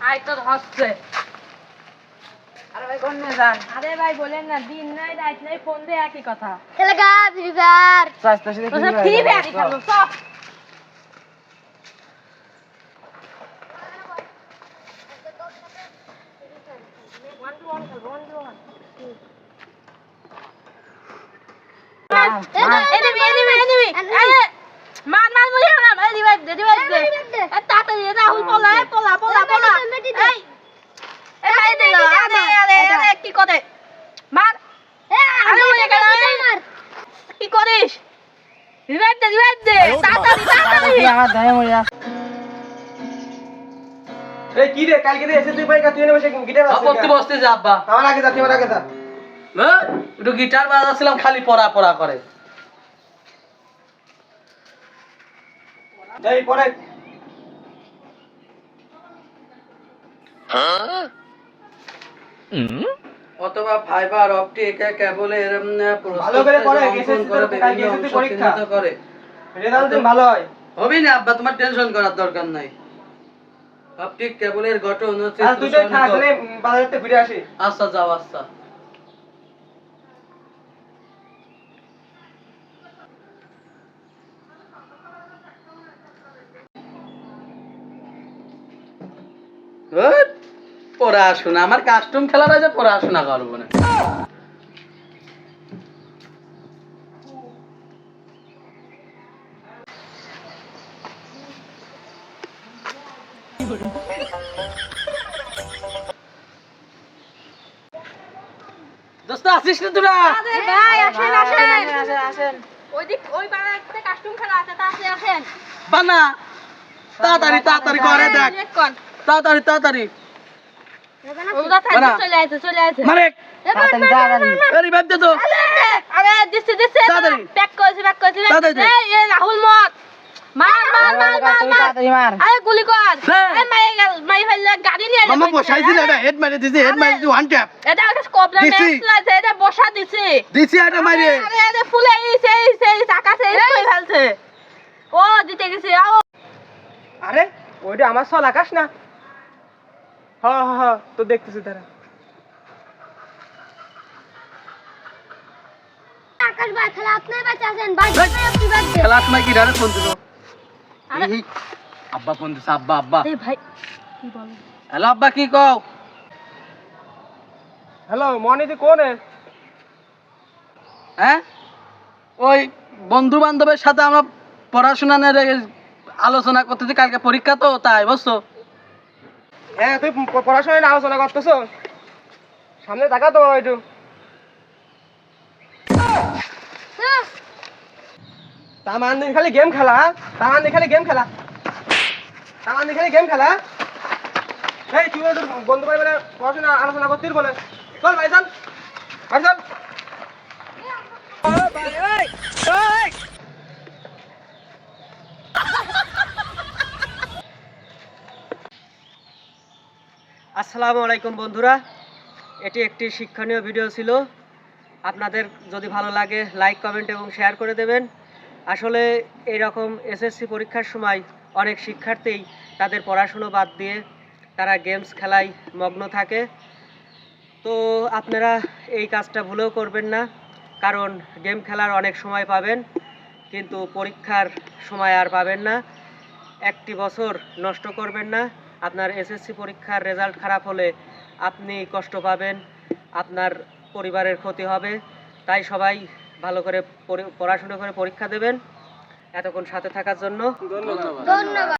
I তো হচ্ছে আরে ভাই কোন যান আরে ভাই বলেন না দিন নাই রাত নাই ফোন দিয়ে একই কথা খেলেগা ফ্রি ফায়ার চাষটা সাথে ফ্রি ফায়ারই খেলো সব enemy enemy enemy আরে মার মার মুলি না এই ভাই পলা এ পলা পলা পলা এই এ ভাই দে আরে আরে আরে কি করে? মার। আরে ওই গেল কি করিস? রিভাইভ দে রিভাইভ দে। তাড়াতাড়ি তাড়াতাড়ি। আমার দায় মরে যাচ্ছে এই কি রে? কালকে রে এসএসসি পরীক্ষা তুই এনে বসে গিটার আপত্তি বসতে যা আব্বা আমার আগে যা তুই আমার আগে যা। হ্যাঁ? একটু গিটার বাজাচ্ছিলাম খালি পড়া পড়া করে। এই পরে অথবা ফাইবার অপটিক কেবলের ভালো করে কালকে SSC পরীক্ষা। করে। রেজাল্ট ভালো হয়। হবেই না আব্বা তোমার টেনশন করার দরকার নাই। অপটিক কেবলের গঠন হচ্ছে আর তুই তো থাক তাহলে বাজার থেকে ঘুরে আসি আচ্ছা যাও আচ্ছা। ধুর, পড়াশোনা আমার কাস্টম খেলার আছে পড়াশোনা করব না। দোস্ত আসিস না তোরা? ভাই আসেন আসেন। আসেন আসেন ওই দিক ওই বাড়াতে কাস্টম খেলা আছে তাড়াতাড়ি আসেন বানা। তাড়াতাড়ি তাড়াতাড়ি করে দেখ। তাড়াতাড়ি তাড়াতাড়ি। বসা দিছি। দিছি এটা মারি আরে আরে ফুলে ও দিতে গেছি আরে ওইটা আমার সল আকাশ না? হ হ হ তো দেখতেছি তারা আকাশ ভাই খেলা আপনি বাঁচাছেন ভাই ফ্রি ফায়ার খেলার সময় কি ডারে ফোন দিল এই, আব্বা ফোন দিছে আব্বা আব্বা। এই ভাই কি বল? হ্যালো আব্বা কি কও? হ্যালো মনিদি কোন? হ্যাঁ? ওই বন্ধু বান্ধবের সাথে আমরা পড়াশোনা নিয়ে আলোচনা করতেছি কালকে পরীক্ষা তো তাই বুঝছ? হ্যাঁ তুই প- পড়াশোনা নিয়ে আলোচনা করতেছ? সামনে টাকা তো একটু। তামান দিন খালি গেম খেলা তামান দিন খালি গেম খেলা। তামান দিন খালি গেম খেলা। এই তুই বন্ধু ভাই বলে পড়াশোনা, আলোচনা করতে বলে। চল ভাই, চল ভাই চল আসসালামু আলাইকুম বন্ধুরা। এটি একটি শিক্ষণীয় ভিডিও ছিল। আপনাদের যদি ভালো লাগে লাইক কমেন্ট এবং শেয়ার করে দেবেন। আসলে এই রকম এসএসসি পরীক্ষার সময় অনেক শিক্ষার্থী তাদের পড়াশুনো বাদ দিয়ে তারা গেমস খেলায় মগ্ন থাকে। তো আপনারা এই কাজটা ভুলেও করবেন না, কারণ গেম খেলার অনেক সময় পাবেন, কিন্তু পরীক্ষার সময় আর পাবেন না। একটি বছর নষ্ট করবেন না। আপনার এসএসসি পরীক্ষার রেজাল্ট খারাপ হলে আপনি কষ্ট পাবেন আপনার পরিবারের ক্ষতি হবে। তাই সবাই ভালো করে পড়ে- পড়াশোনা করে পরীক্ষা দেবেন। এতক্ষণ সাথে থাকার জন্য। ধন্যবাদ। ধন্যবাদ।